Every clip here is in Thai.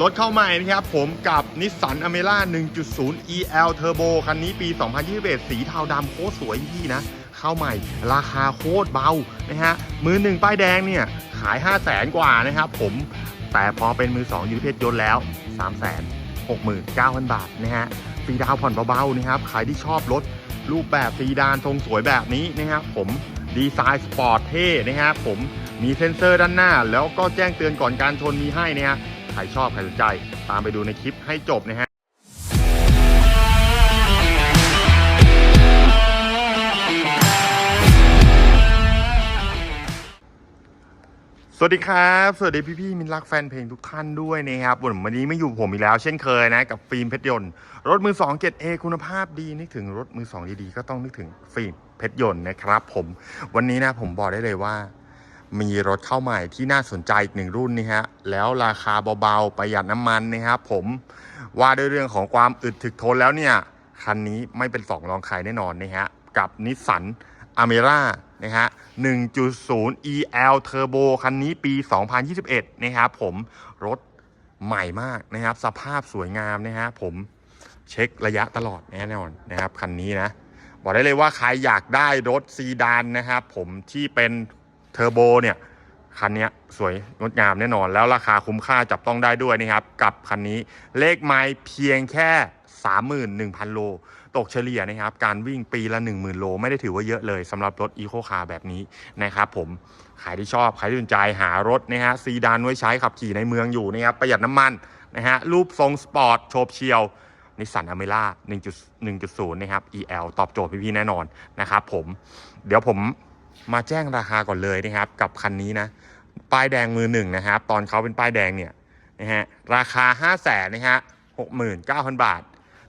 รถเข้าใหม่นะครับผมกับนิสสันอเมร่า1.0 EL Turbo คันนี้ปี 2021 สีเทาดำโคตรสวยพี่นะ เข้าใหม่ราคาโคตรเบานะฮะ มือหนึ่งป้ายแดงเนี่ย ขาย 5 0 0แสนกว่านะครับผม แต่พอเป็นมือ2อยู่ที่เพชรยนต์แล้ว 3 6 9 0 0 0 บาทนะฮะฟรีดาวผ่อนเบาๆนะครับ ใครที่ชอบรถรูปแบบซีดานทรงสวยแบบนี้นะครับผมดีไซน์สปอร์ตเท่นะครับผมมีเซ็นเซอร์ด้านหน้า แล้วก็แจ้งเตือนก่อนการชนมีให้นะฮะ ใครชอบใครสนใจ ตามไปดูในคลิปให้จบนะฮะสวัสดีครับ สวัสดีพี่ๆมินรักแฟนเพลงทุกท่านด้วยนะครับวันนี้ไม่อยู่ผมอีกแล้ว เช่นเคยนะ กับฟิล์มเพชรยนต์ รถมือ2 7 A คุณภาพดีนึกถึงรถมือ2ดีๆก็ต้องนึกถึงฟิล์มเพชรยนต์นะครับผม วันนี้นะผมบอกได้เลยว่า มีรถเข้าใหม่ที่น่าสนใจอีกหนึ่งรุ่นนี่ฮะ แล้วราคาเบาๆ ประหยัดน้ำมันนะครับผม ว่าด้วยเรื่องของความอึดถึกทนแล้วเนี่ย คันนี้ไม่เป็นสองรองใครแน่นอนนะฮะ กับนิสสันอเมร่านะฮะ 1.0 EL Turbo คันนี้ปี 2021 นะครับผม รถใหม่มากนะครับ สภาพสวยงามนะฮะผมเช็คระยะตลอดแน่นอนนะครับคันนี้นะ บอกได้เลยว่าใครอยากได้รถซีดานนะครับผมที่เป็น เทอร์โบเนี่ยคันนี้สวยงดงามแน่นอน แล้วราคาคุ้มค่าจับต้องได้ด้วยนะครับ กับคันนี้เลขไม้เพียงแค่ 31,000 โล ตกเฉลี่ยนะครับ การวิ่งปีละ 10,000 โล ไม่ได้ถือว่าเยอะเลยสำหรับรถอีโคคาร์แบบนี้นะครับผมใครที่ชอบใครที่สนใจหารถนะฮะซีดานไว้ใช้ขับขี่ในเมืองอยู่นะครับประหยัดน้ำมันนะฮะรูปทรงสปอร์ตโฉบเฉียวนิสสันอเมร่า1.0 นะครับ EL ตอบโจทย์พี่ๆแน่นอนนะครับผมเดี๋ยวผม มาแจ้งราคาก่อนเลยนะครับกับคันนี้นะป้ายแดงมือหนึ่งนะครับตอนเขาเป็นป้ายแดงเนี่ยนะฮะราคา 5 0 0แสนนะฮะ69,000บาท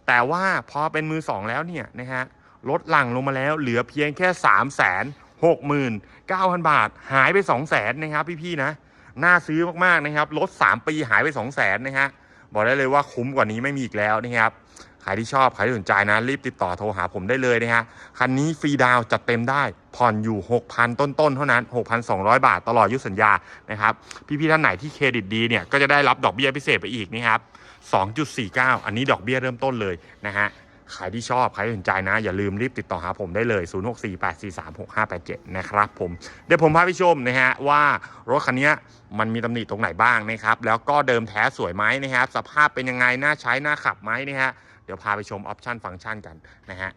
แต่ว่าพอเป็นมือ2แล้วเนี่ยนะฮะลดหลั่งลงมาแล้วเหลือเพียงแค่ 3 6 9 0 0 0 บาท หายไป 2 0 0 0 0นนะครับพี่ๆนะน่าซื้อมากๆนะครับลด 3 ปีหายไป 2 0 0 0 0นนะฮะ บอกได้เลยว่าคุ้มกว่านี้ไม่มีอีกแล้วนะครับใครที่ชอบใครที่สนใจนะรีบติดต่อโทรหาผมได้เลยนะฮะคันนี้ฟรีดาวจัดเต็มได้ผ่อนอยู่ 6,000 ต้นๆ เท่านั้น 6,200 บาทตลอดยุสัญญานะครับพี่ๆท่านไหนที่เครดิตดีเนี่ยก็จะได้รับดอกเบี้ยพิเศษไปอีกนะครับ2.49 อันนี้ดอกเบี้ยเริ่มต้นเลยนะฮะ ใครที่ชอบ ใครสนใจนะ อย่าลืมรีบติดต่อหาผมได้เลย 0648436587 นะครับผม เดี๋ยวผมพาไปชมนะฮะว่ารถคันนี้มันมีตำหนิตรงไหนบ้างนะครับ แล้วก็เดิมแท้สวยไหมนะครับ สภาพเป็นยังไง น่าใช้ น่าขับไหมนะฮะ เดี๋ยวพาไปชมออปชันฟังก์ชันกันนะฮะ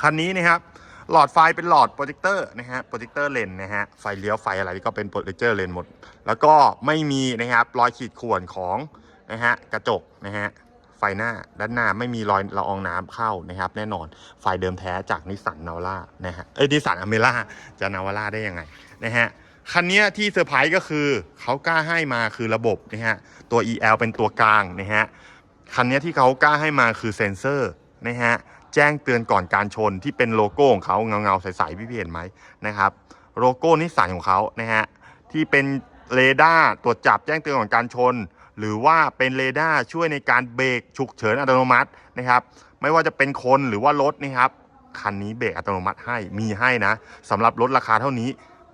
คันนี้นะครับหลอดไฟเป็นหลอดโปรเจคเตอร์นะฮะ โปรเจคเตอร์เลนนะฮะ ไฟเลี้ยวไฟอะไรก็เป็นโปรเจคเตอร์เลนหมด แล้วก็ไม่มีนะครับรอยขีดข่วนของนะฮะกระจกนะฮะ ไฟหน้าด้านหน้าไม่มีรอยละอองน้ำเข้านะครับ แน่นอนไฟเดิมแท้จากนิสสันนาวาร่านะฮะเอ้ยนิสสันอเมร่าจะนาวาร่าได้ยังไงนะฮะคันนี้ที่เซอร์ไพรส์ก็คือเขากล้าให้มาคือระบบนะฮะตัว EL เป็นตัวกลางนะฮะคันนี้ที่เขากล้าให้มาคือเซ็นเซอร์นะฮะแจ้งเตือนก่อนการชนที่เป็นโลโก้ของเขาเงาเงาๆใสๆพี่ๆเห็นไหมนะครับ โลโก้นิสสันของเขานะฮะที่เป็นเรดาร์ตรวจจับแจ้งเตือนก่อนการชน หรือว่าเป็นเรดาร์ช่วยในการเบรกฉุกเฉินอัตโนมัตินะครับ ไม่ว่าจะเป็นคนหรือว่ารถนะครับคันนี้เบรกอัตโนมัติให้มีให้นะสำหรับรถราคาเท่านี้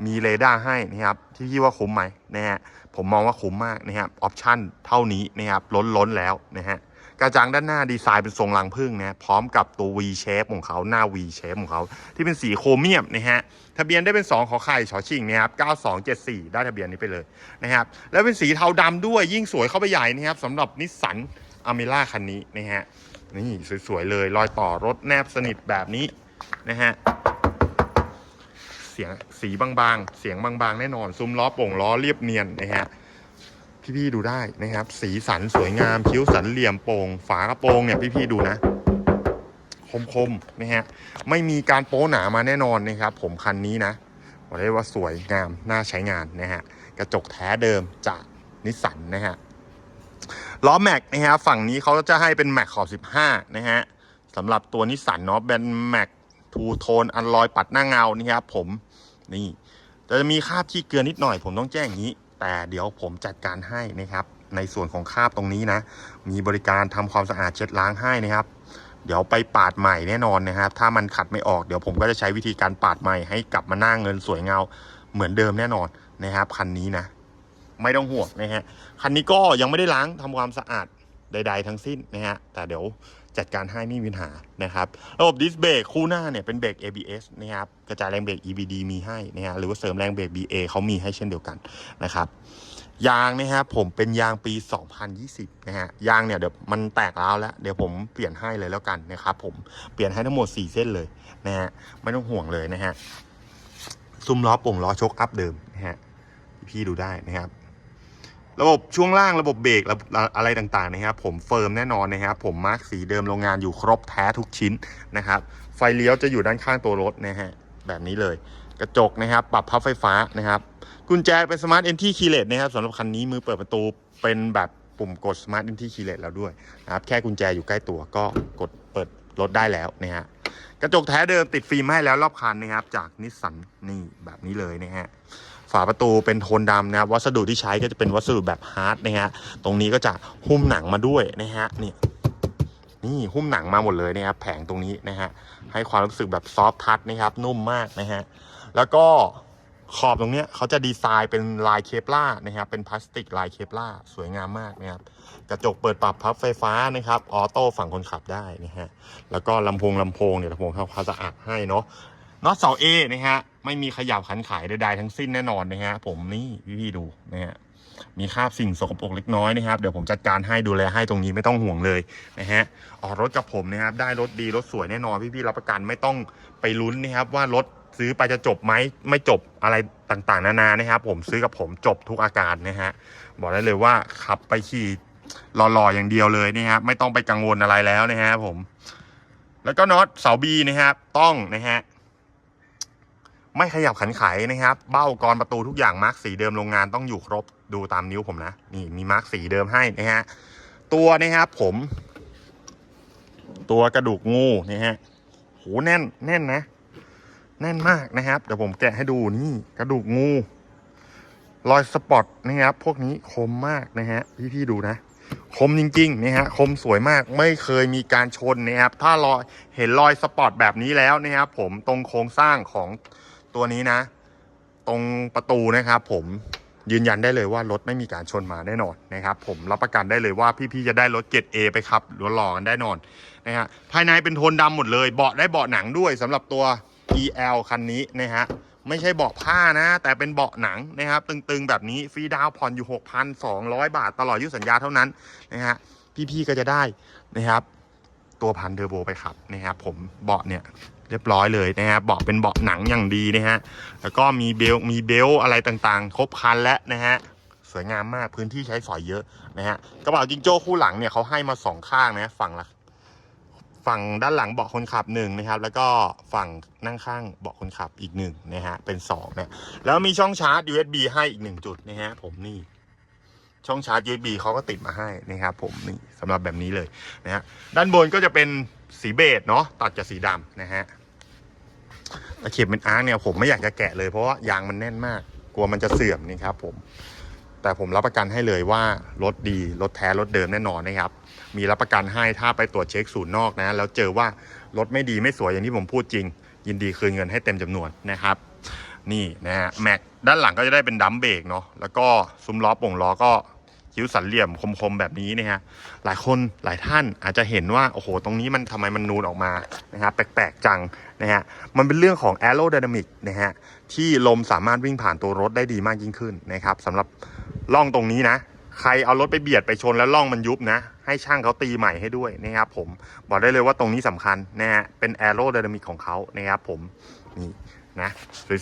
มีเรดาร์ให้นะครับที่พี่ว่าคุ้มไหมนะฮะผมมองว่าคุ้มมากนะครับออปชั่นเท่านี้นะครับล้นล้นๆแล้วนะฮะ กระจังด้านหน้าดีไซน์เป็นทรงรังผึ้งนะพร้อมกับตัว V shape ของเขาหน้า V shape ของเขาที่เป็นสีโครเมียมนะฮะทะเบียนได้เป็น 2 ขอไข่ชอชิงนะครับ9274 ได้ทะเบียนนี้ไปเลยนะครับแล้วเป็นสีเทาดำด้วยยิ่งสวยเข้าไปใหญ่นะครับสำหรับนิสสันอเมร่าคันนี้นะฮะนี่สวยๆเลยรอยต่อรถแนบสนิทแบบนี้นะฮะเสียงสีบางๆ เสียงบางๆ แน่นอนซุ้มล้อโป่งล้อเรียบเนียนนะฮะ พี่ๆดูได้นะครับ สีสันสวยงามคิ้วสันเหลี่ยมโป่งฝากระโปรงเนี่ยพี่ๆดูนะ คมๆนะฮะไม่มีการโป๊หนามาแน่นอนนะครับ ผมคันนี้นะบอกได้ว่าสวยงามน่าใช้งานนะฮะกระจกแท้เดิมจากนิสสันนะฮะล้อแม็กนะฮะฝั่งนี้เขาจะให้เป็นแม็กขอบ 15 นะฮะสำหรับตัวนิสสันเนาะเป็นแม็กทูโทนอันลอยปัดหน้าเงานี่ครับผมนี่แต่จะมีคราบขี้เกลือนิดหน่อยผมต้องแจ้งอย่างนี้ แต่เดี๋ยวผมจัดการให้นะครับ ในส่วนของคราบตรงนี้นะ มีบริการทำความสะอาดเช็ดล้างให้นะครับ เดี๋ยวไปปาดใหม่แน่นอนนะครับ ถ้ามันขัดไม่ออกเดี๋ยวผมก็จะใช้วิธีการปาดใหม่ให้กลับมาหน้าเงินสวยเงาเหมือนเดิมแน่นอนนะครับคันนี้นะ ไม่ต้องห่วงนะฮะคันนี้ก็ยังไม่ได้ล้างทำความสะอาดใด ๆ ทั้งสิ้นนะฮะแต่เดี๋ยว จัดการให้ไม่มีปัญหานะครับ ระบบดิสเบรกคู่หน้าเนี่ยเป็นเบรก ABS นะครับ กระจายแรงเบรก EBD มีให้นะฮะหรือว่าเสริมแรงเบรก BA เขามีให้เช่นเดียวกันนะครับยางนะครับผมเป็นยางปี 2020 นะฮะยางเนี่ยเดี๋ยวมันแตกร้วแล้ว เดี๋ยวผมเปลี่ยนให้เลยแล้วกันนะครับผมเปลี่ยนให้ทั้งหมด 4 เส้นเลยนะฮะไม่ต้องห่วงเลยนะฮะซุ้มล้อโป่งล้อชกอัพเดิมนะฮะพี่ดูได้นะครับ ระบบช่วงล่างระบบเบรกระบบอะไรต่างๆนะครับผมเฟิร์มแน่นอนนะครับผมมาร์กสีเดิมโรงงานอยู่ครบแท้ทุกชิ้นนะครับไฟเลี้ยวจะอยู่ด้านข้างตัวรถนะฮะแบบนี้เลย กระจกนะครับ ปรับพับไฟฟ้านะครับกุญแจเป็นสมาร์ทเอนที่คีเลสนะครับสำหรับคันนี้มือเปิดประตูเป็นแบบปุ่มกดสมาร์ทเอนที่คีเลสแล้วด้วยนะครับแค่กุญแจอยู่ใกล้ตัวก็กดเปิดรถได้แล้วนะฮะกระจกแท้เดิมติดฟิล์มให้แล้วรอบคันนะครับจากนิสสันนี่แบบนี้เลยนะฮะ ฝาประตูเป็นโทนดำนะครับวัสดุที่ใช้ก็จะเป็นวัสดุแบบฮาร์ดนะฮะตรงนี้ก็จะหุ้มหนังมาด้วยนะฮะนี่นี่หุ้มหนังมาหมดเลยนะครับแผงตรงนี้นะฮะให้ความรู้สึกแบบซอฟทัชนะครับนุ่มมากนะฮะแล้วก็ขอบตรงเนี้ยเขาจะดีไซน์เป็นลายเคปล่านะครับเป็นพลาสติกลายเคปล่าสวยงามมากนะครับกระจกเปิดปรับพับไฟฟ้านะครับออโต้ฝั่งคนขับได้นะฮะแล้วก็ลำโพงลำโพงเนี่ยลำโพงทำความสะอาดให้เนาะ น็อตเสาเอนะฮะ ไม่มีขยับขันขายใดๆทั้งสิ้นแน่นอนนะฮะ ผมนี่พี่ๆดูนะฮะ มีคราบสิ่งสกปรกเล็กน้อยนะครับ เดี๋ยวผมจัดการให้ดูแลให้ตรงนี้ไม่ต้องห่วงเลยนะฮะ ออกรถกับผมนะครับ ได้รถดีรถสวยแน่นอนพี่ๆรับประกันไม่ต้องไปลุ้นนะครับ ว่ารถซื้อไปจะจบไหมไม่จบอะไรต่างๆ นานานะครับผมซื้อกับผมจบทุกอาการนะฮะบอกได้เลยว่าขับไปขี่หล่อๆอย่างเดียวเลยนะครับ ไม่ต้องไปกังวลอะไรแล้วนะฮะผม แล้วก็น็อตเสาบีนะครับ ต้องนะฮะ ไม่ขยับขันไขนะครับ เบ้ากรประตูทุกอย่างมาร์กสีเดิมโรงงานต้องอยู่ครบดูตามนิ้วผมนะ นี่มีมาร์กสีเดิมให้นะฮะตัวนะครับผม ตัวกระดูกงูนะฮะโหแน่นแน่นนะ แน่นมากนะครับ เดี๋ยวผมแกะให้ดูนี่กระดูกงู รอยสปอตนะครับ พวกนี้คมมากนะฮะพี่ๆดูนะคมจริงๆนะฮะคมสวยมากไม่เคยมีการชนนะครับ ถ้ารอยเห็นรอยสปอตแบบนี้แล้วนะครับผมตรงโครงสร้างของ ตัวนี้นะ ตรงประตูนะครับผมยืนยันได้เลยว่ารถไม่มีการชนมาแน่นอนนะครับ ผมรับประกันได้เลยว่าพี่ๆจะได้รถเกรด A ไปขับหล่อกันได้นอนนะฮะภายในเป็นโทนดำหมดเลยเบาะได้เบาะหนังด้วยสำหรับตัว EL คันนี้นะฮะไม่ใช่เบาะผ้านะ แต่เป็นเบาะหนังนะครับ ตึงๆแบบนี้ฟรีดาวผ่อนอยู่ 6,200 บาท ตลอดอยุสัญญาเท่านั้นนะฮะพี่ๆก็จะได้นะครับ ตัวพันเทอร์โบไปขับนะครับผมเบาะเนี่ย เรียบร้อยเลยนะฮะเบาะเป็นเบาะหนังอย่างดีนะฮะแล้วก็มีเบลมีเบลอะไรต่างๆ ครบคันแล้วนะฮะสวยงามมากพื้นที่ใช้สอยเยอะนะฮะกระเป๋าจิงโจ้คู่หลังเนี่ยเขาให้มาสองข้างนะฝั่งละฝั่งด้านหลังเบาะคนขับหนึ่งนะครับ แล้วก็ฝั่งนั่งข้างเบาะคนขับอีกหนึ่งนะฮะเป็นสองนะแล้วมีช่องชาร์จ USB ให้อีกหนึ่งจุดนะฮะผมนี่ช่องชาร์จ USB เขาก็ติดมาให้นะครับผมนี่สำหรับแบบนี้เลยนะฮะด้านบนก็จะเป็นสีเบจเนาะตัดกับสีดำนะฮะ ตะเข็บเป็นอาร์คเนี่ยผมไม่อยากจะแกะเลยเพราะว่ายางมันแน่นมาก กลัวมันจะเสื่อมนี่ครับผม แต่ผมรับประกันให้เลยว่ารถดีรถแท้รถเดิมแน่นอนนะครับ มีรับประกันให้ถ้าไปตรวจเช็คศูนย์นอกนะ แล้วเจอว่ารถไม่ดีไม่สวยอย่างที่ผมพูดจริง ยินดีคืนเงินให้เต็มจำนวนนะครับ นี่นะฮะแม็กด้านหลังก็จะได้เป็นดัมเบรกเนาะแล้วก็ซุ้มล้อป่งล้อก็ คิ้วสันเหลี่ยมคมๆแบบนี้นะฮะหลายคนหลายท่านอาจจะเห็นว่าโอ้โหตรงนี้มันทำไมมันนูนออกมานะฮะแปลกๆจังนะฮะมันเป็นเรื่องของ aerodynamic นะฮะที่ลมสามารถวิ่งผ่านตัวรถได้ดีมากยิ่งขึ้นนะครับสำหรับล่องตรงนี้นะใครเอารถไปเบียดไปชนแล้วล่องมันยุบนะ ให้ช่างเขาตีใหม่ให้ด้วยนะครับผมบอกได้เลยว่าตรงนี้สำคัญนะฮะเป็นแอโร d y นามิกของเขานะครับผมนี่นะ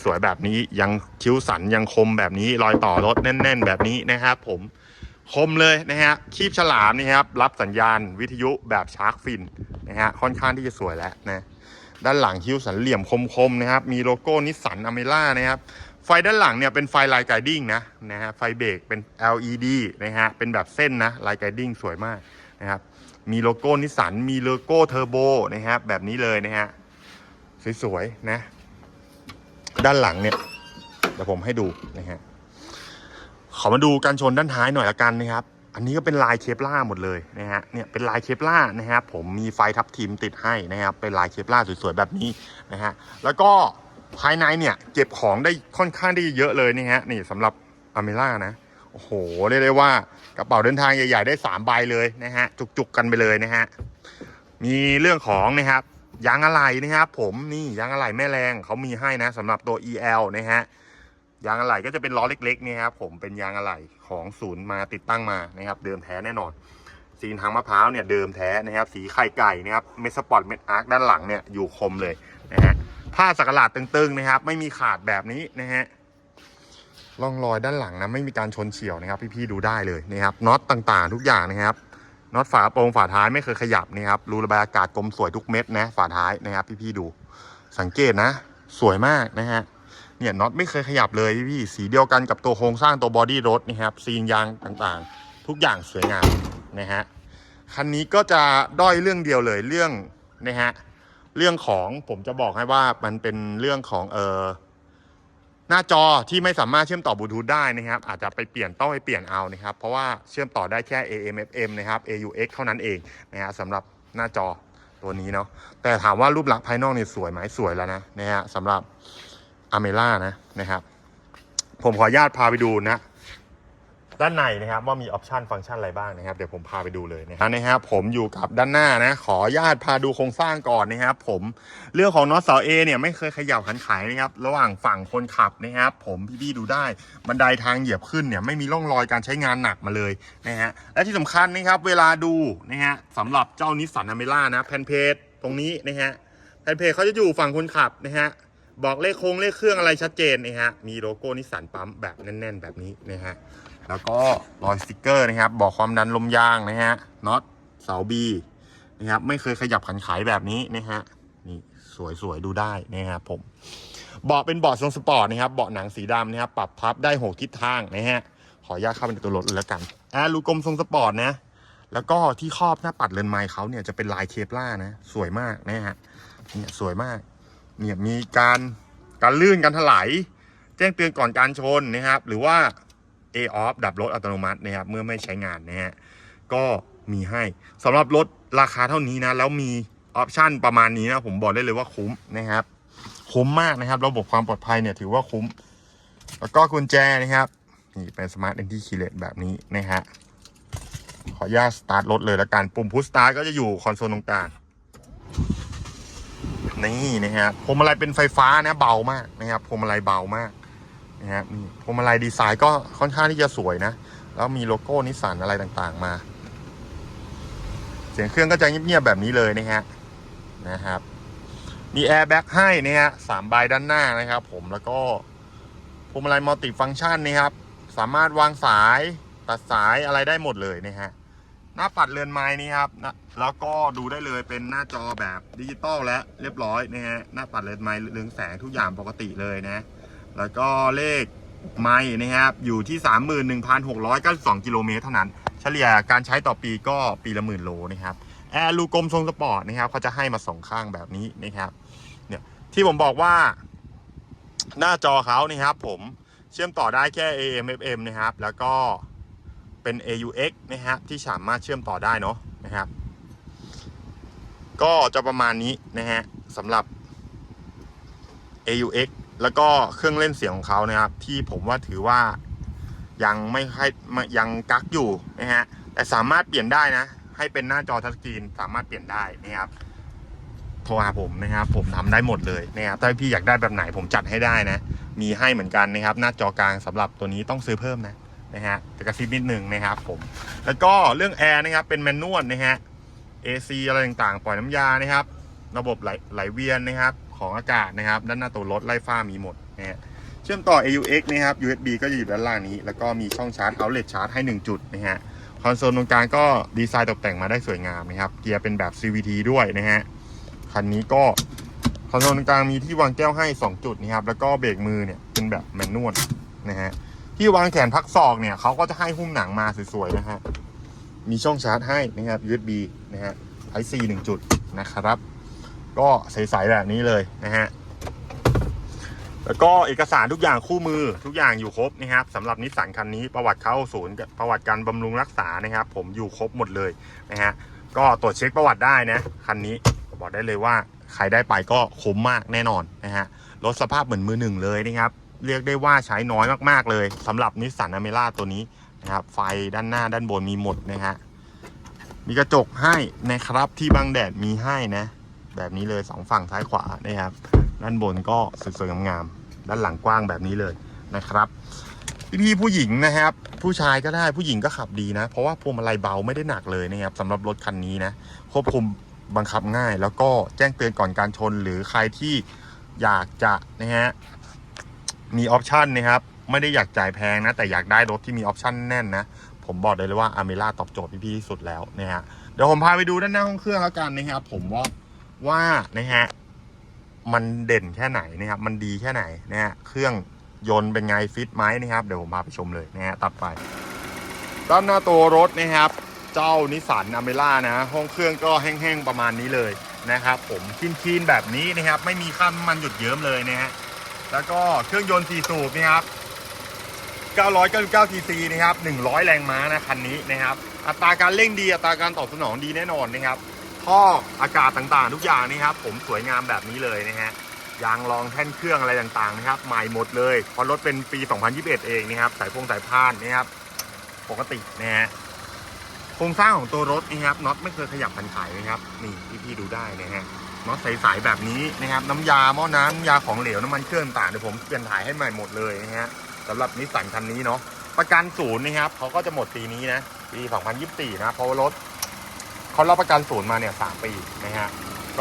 สวยๆแบบนี้ยังคิ้วสันยังคมแบบนี้รอยต่อรถแน่น ๆ แบบนี้นะครับผม คมเลยนะฮะคีบฉลามนี่ครับรับสัญญาณวิทยุแบบชาร์กฟินนะฮะค่อนข้างที่จะสวยแล้วนะด้านหลังคิ้วสันเหลี่ยมคมๆนะครับมีโลโก้นิสสันอเมร่านะครับไฟด้านหลังเนี่ยเป็นไฟไลท์ไกดิ้งนะนะฮะไฟเบรกเป็น LED นะฮะเป็นแบบเส้นนะไลท์ไกดิ้งสวยมากนะครับมีโลโก้นิสสันมีโลโก้เทอร์โบนะครับแบบนี้เลยนะฮะสวยๆนะด้านหลังเนี่ยเดี๋ยวผมให้ดูนะฮะ ขอมาดูการชนด้านท้ายหน่อยละกันนะครับ อันนี้ก็เป็นลายเคปล่าหมดเลยนะฮะ เนี่ยเป็นลายเคปล่านะครับ ผมมีไฟทับทิมติดให้นะครับ เป็นลายเคปล่าสวยๆแบบนี้นะฮะ แล้วก็ภายในเนี่ยเก็บของได้ค่อนข้างได้เยอะเลยนี่ฮะ นี่สำหรับอเมร่านะ โอ้โห เรียกได้ว่ากระเป๋าเดินทางใหญ่ ๆ ได้สามใบเลยนะฮะ จุกๆกันไปเลยนะฮะ มีเรื่องของนะครับยางอะไหล่นะครับผมนี่ยางอะไหล่แม่แรงเขามีให้นะสำหรับตัว EL นะฮะ ยางอะไหล่ก็จะเป็นล้อเล็กๆนี่ครับผมเป็นยางอะไหล่ของศูนย์มาติดตั้งมานะครับเดิมแท้แน่นอนสีทางมะพร้าวเนี่ยเดิมแท้นะครับสีไข่ไก่นะครับเมสปอร์ตเมดอาร์คด้านหลังเนี่ยอยู่คมเลยนะฮะผ้าสักหลาดตึงๆนะครับ ไม่มีขาดแบบนี้นะฮะร่องรอยด้านหลังนะไม่มีการชนเฉียวนะครับพี่ๆดูได้เลยนะครับน็อตต่างๆ ทุกอย่างนะครับน็อตฝาโปรงฝาท้ายไม่เคยขยับนะครับรูระบายอากาศกลมสวยทุกเม็ดนะฝาท้ายนะครับพี่ๆดูสังเกตนะ สวยมากนะฮะ เนี่ยน็อตไม่เคยขยับเลยพี่สีเดียวกันกับตัวโครงสร้างตัวบอดี้รถนะครับซีนยางต่างๆ ทุกอย่างสวยงามนะฮะคันนี้ก็จะด้อยเรื่องเดียวเลยเรื่องนะฮะเรื่องของผมจะบอกให้ว่ามันเป็นเรื่องของเออหน้าจอที่ไม่สามารถเชื่อมต่อบลูทูธได้นะครับ อาจจะไปเปลี่ยนต้องไปเปลี่ยนเอานะครับ เพราะว่าเชื่อมต่อได้แค่ AM FM นะครับ AUX เท่านั้นเองนะฮะสำหรับหน้าจอตัวนี้เนาะแต่ถามว่ารูปลักษณ์ภายนอกเนี่ยสวยไหมสวยแล้วนะนะฮะสำหรับ อเมล่านะนะครับ ผมขออนุญาตพาไปดูนะ ด้านในนะครับว่ามีออปชันฟังก์ชันอะไรบ้างนะครับ เดี๋ยวผมพาไปดูเลยนะครับนะครับผมอยู่กับด้านหน้านะ ขออนุญาตพาดูโครงสร้างก่อนนะครับ ผมเรื่องของน็อตเสาเอเนี่ยไม่เคยขยับขันไขนะครับ ระหว่างฝั่งคนขับนะครับ ผมพี่ๆดูได้บันไดทางเหยียบขึ้นเนี่ยไม่มีร่องรอยการใช้งานหนักมาเลยนะฮะและที่สำคัญนะครับเวลาดูนะฮะสำหรับเจ้านิสสันอเมร่านะแผ่นเพจตรงนี้นะฮะแผ่นเพจเขาจะอยู่ฝั่งคนขับนะฮะ บอกเลขโค้งเลขเครื่องอะไรชัดเจนนะฮะ มีโลโก้นิสสันปั๊มแบบแน่น ๆ แบบนี้นะฮะ แล้วก็รอยสติกเกอร์นะครับ บอกความดันลมยางนะฮะ น็อตเสาบีนะครับ ไม่เคยขยับขันไขแบบนี้นะฮะ นี่สวยๆดูได้นะครับผม เบาะเป็นเบาะทรงสปอร์ตนะครับ เบาะหนังสีดำนะครับ ปรับพับได้หกทิศทางนะฮะ ขออนุญาตเข้าไปในตัวรถเลยแล้วกัน แอร์ลูกลมทรงสปอร์ตนะ แล้วก็ที่ครอบหน้าปัดเรือนไม้เขาเนี่ยจะเป็นลายเคปล่านะ สวยมากนะฮะ เนี่ยสวยมาก เนี่ยมีการการลื่นการถลายแจ้งเตือนก่อนการชนนะครับ หรือว่า A off ดับรถอัตโนมัตินะครับ เมื่อไม่ใช้งานนะฮะก็มีให้สำหรับรถราคาเท่านี้นะ แล้วมีออปชันประมาณนี้นะ ผมบอกได้เลยว่าคุ้มนะครับ คุ้มมากนะครับ ระบบความปลอดภัยเนี่ยถือว่าคุ้ม แล้วก็กุญแจนะครับ นี่เป็นสมาร์ทเอนที่คีเลตแบบนี้นะฮะขออนุญาตสตาร์ทรถเลยแล้วกันปุ่มพุชสตาร์ทก็จะอยู่คอนโซลตรงกลาง นี่นะฮะพวงมาลัยเป็นไฟฟ้านะเบามากนะครับพวงมาลัยเบามากนะครับนี่พวงมาลัยดีไซน์ก็ค่อนข้างที่จะสวยนะ แล้วมีโลโก้นิสสันอะไรต่างๆ มา เสียงเครื่องก็จะเงียบๆแบบนี้เลยนะฮะนะครับมีแอร์แบ็กให้นะฮะสามใบด้านหน้านะครับ ผมแล้วก็พวงมาลัยมัลติฟังก์ชันนะครับ สามารถวางสายตัดสายอะไรได้หมดเลยนะฮะ หน้าปัดเรือนไม้นี่ครับนะแล้วก็ดูได้เลยเป็นหน้าจอแบบดิจิตอลและเรียบร้อยนะฮะหน้าปัดเรือนไม้เรืองแสงทุกอย่างปกติเลยนะ แล้วก็เลขไม่นะครับอยู่ที่ 31,692กิโลเมตรเท่านั้น เฉลี่ยการใช้ต่อปีก็ปีละหมื่นโลนะครับแอร์ลูกลมทรงสปอร์ตนะครับเขาจะให้มาสองข้างแบบนี้นะครับเนี่ยที่ผมบอกว่า หน้าจอเขานี่ครับผมเชื่อมต่อได้แค่ AM FM นะครับ แล้วก็ เป็น AUX นะครับที่สามารถเชื่อมต่อได้เนาะนะครับ ก็จะประมาณนี้นะฮะสำหรับ AUX แล้วก็เครื่องเล่นเสียงของเขานะครับ ที่ผมว่าถือว่ายังไม่ค่อยยังกักอยู่นะฮะแต่สามารถเปลี่ยนได้นะ ให้เป็นหน้าจอทัชสกรีนสามารถเปลี่ยนได้นะครับโทรหาผมนะครับ ผมทำได้หมดเลยนะครับถ้าพี่อยากได้แบบไหนผมจัดให้ได้นะ มีให้เหมือนกันนะครับ หน้าจอกลางสำหรับตัวนี้ต้องซื้อเพิ่มนะ นะฮะแต่กระซิบนิดหนึ่งนะครับผมแล้วก็เรื่องแอร์นะครับเป็นแมนนวลนะฮะ AC อะไรต่างๆ ปล่อยน้ำยานะครับ ระบบไหลไหลเวียนนะครับ ของอากาศนะครับด้านหน้าตัวรถไล่ฟ้ามีหมดนะฮะเชื่อมต่อ AUX นะครับ USB ก็จะอยู่ด้านล่างนี้ แล้วก็มีช่องชาร์จ outlet ชาร์จให้ 1 จุดนะฮะคอนโซลตรงกลางก็ดีไซน์ตกแต่งมาได้สวยงามนะครับ เกียร์เป็นแบบ CVT ด้วยนะฮะคันนี้ก็คอนโซลตรงกลางมีที่วางแก้วให้ 2 จุดนะครับแล้วก็เบรกมือเนี่ยเป็นแบบแมนนวลนะฮะ ที่วางแขนพักศอกเนี่ยเขาก็จะให้หุ้มหนังมาสวยๆนะฮะ มีช่องชาร์จให้นะครับ USB นะฮะ Type C 1จุดนะครับ ก็ใสๆแบบนี้เลยนะฮะ แล้วก็เอกสารทุกอย่างคู่มือทุกอย่างอยู่ครบนะครับสำหรับนิสสันคันนี้ประวัติเข้าศูนย์ประวัติการบำรุงรักษานะครับ ผมอยู่ครบหมดเลยนะฮะก็ตรวจเช็คประวัติได้นะคันนี้บอกได้เลยว่าใครได้ไปก็คุ้มมากแน่นอนนะฮะรถสภาพเหมือนมือหนึ่งเลยนะครับ เรียกได้ว่าใช้น้อยมากๆเลยสำหรับนิสสันอเมร่าตัวนี้นะครับ ไฟด้านหน้าด้านบนมีหมดนะฮะมีกระจกให้นะครับที่บังแดดมีให้นะ แบบนี้เลยสองฝั่งซ้ายขวานะครับ ด้านบนก็สวยๆงามๆด้านหลังกว้างแบบนี้เลยนะครับพี่ๆผู้หญิงนะครับ ผู้ชายก็ได้ผู้หญิงก็ขับดีนะ เพราะว่าพวงมาลัยเบาไม่ได้หนักเลยนะครับสำหรับรถคันนี้นะ ควบคุมบังคับง่าย แล้วก็แจ้งเตือนก่อนการชนหรือใครที่อยากจะนะฮะ มีออปชันนะครับ ไม่ได้อยากจ่ายแพงนะ แต่อยากได้รถที่มีออปชันแน่นนะ ผมบอกได้เลยว่าอเมร่าตอบโจทย์พี่ๆที่สุดแล้วนะฮะเดี๋ยวผมพาไปดูด้านหน้าห้องเครื่องแล้วกันนะครับผมว่าว่านะฮะมันเด่นแค่ไหนนะครับมันดีแค่ไหนนะฮะเครื่องยนต์เป็นไงฟิตไหมนะครับเดี๋ยวผมพาไปชมเลยนะฮะตัดไป ด้านหน้าตัวรถนะครับเจ้านิสสันอเมร่านะห้องเครื่องก็แห้งๆประมาณนี้เลยนะครับผมคีนๆแบบนี้นะครับไม่มีข้ามน้ำมันหยุดเยิ้มเลยนะฮะ แล้วก็เครื่องยนต์4สูบนะครับ999 cc นะครับ 100 แรงม้านะคันนี้นะครับ อัตราการเร่งดี อัตราการตอบสนองดีแน่นอนนะครับ ท่ออากาศต่างๆ ทุกอย่างนะครับ ผมสวยงามแบบนี้เลยนะฮะ ยางรองแท่นเครื่องอะไรต่างๆนะครับ ใหม่หมดเลย เพราะรถเป็นปี 2021 เองนะครับ สายพงสายพานนะครับ ปกตินะฮะ โครงสร้างของตัวรถนี่ครับ น็อตไม่เคยขยับพันไขนะครับ นี่พี่ๆดูได้นะฮะ น็อตใสๆแบบนี้นะครับ น้ำยาหม้อน้ำน้ำยาของเหลวน้ำมันเครื่องต่างเดี๋ยวผมเปลี่ยนถ่ายให้ใหม่หมดเลยนะฮะสำหรับนิสสันคันนี้เนาะประกันศูนย์นะครับเขาก็จะหมดปีนี้นะปี 2024 นะเพราะว่ารถเขารับประกันศูนย์มาเนี่ยสามปีนะฮะ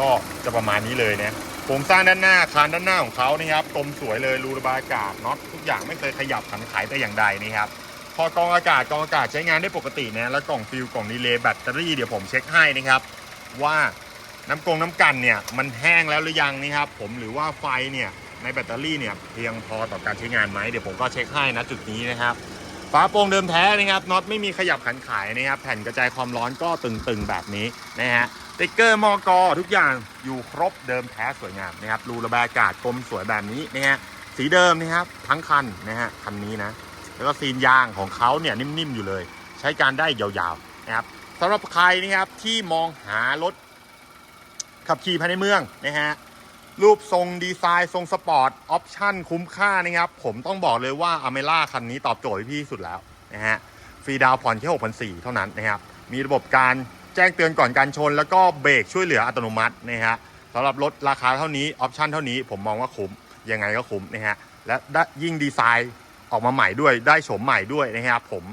ก็จะประมาณนี้เลยนะโครงสร้างด้านหน้าคานด้านหน้าของเขานี่ครับกลมสวยเลยรูระบายอากาศน็อตทุกอย่างไม่เคยขยับขันไขแต่อย่างใดนะครับพอกองอากาศกองอากาศใช้งานได้ปกตินะแล้วกล่องฟิลกล่องดีเลย์แบตเตอรี่เดี๋ยวผมเช็คให้นะครับ ว่า น้ำกงน้ำกันเนี่ยมันแห้งแล้วหรือยังนี่ครับผมหรือว่าไฟเนี่ยในแบตเตอรี่เนี่ยเพียงพอต่อการใช้งานไหมเดี๋ยวผมก็เช็คให้นะจุดนี้นะครับฝาโปร่งเดิมแท้นะครับน็อตไม่มีขยับขันขายนะครับแผ่นกระจายความร้อนก็ตึงๆแบบนี้นะฮะติ๊กเกอร์มอกอทุกอย่างอยู่ครบเดิมแท้สวยงามนะครับรูระบายอากาศกลมสวยแบบนี้นะฮะสีเดิมนะครับทั้งคันนะฮะคันนี้นะแล้วก็ซีนยางของเขาเนี่ยนิ่มๆอยู่เลย ใช้การได้ยาวๆนะครับสำหรับใครนะครับที่มองหารถ ขับขี่ภายในเมืองนะฮะรูปทรงดีไซน์ทรงสปอร์ตออปชั่นคุ้มค่านะครับผมต้องบอกเลยว่าอเมร่าคันนี้ตอบโจทย์พี่สุดแล้วนะฮะฟรีดาวผ่อนแค่6,400 เท่านั้นนะครับมีระบบการแจ้งเตือนก่อนการชน แล้วก็เบรกช่วยเหลืออัตโนมัตินะฮะสำหรับรถราคาเท่านี้ออปชั่นเท่านี้ผมมองว่าคุ้มยังไงก็คุ้มนะฮะและได้ยิ่งดีไซน์ออกมาใหม่ด้วยได้โฉมใหม่ด้วยนะครับผม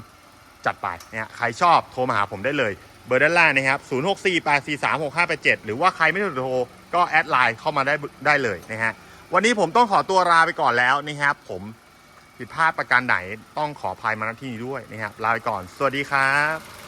จัดไปนะฮะใครชอบโทรมาหาผมได้เลย เบอร์ด้านล่างนะครับ 0 6 4 8 4 3 6 5 8 7 หรือว่าใครไม่ถูกโทร ก็แอดไลน์เข้ามาได้ได้เลยนะฮะ วันนี้ผมต้องขอตัวลาไปก่อนแล้วนะครับ ผมผิดพลาดประการไหนต้องขออภัยมาณที่นี้ด้วยนะครับ ลาไปก่อน สวัสดีครับ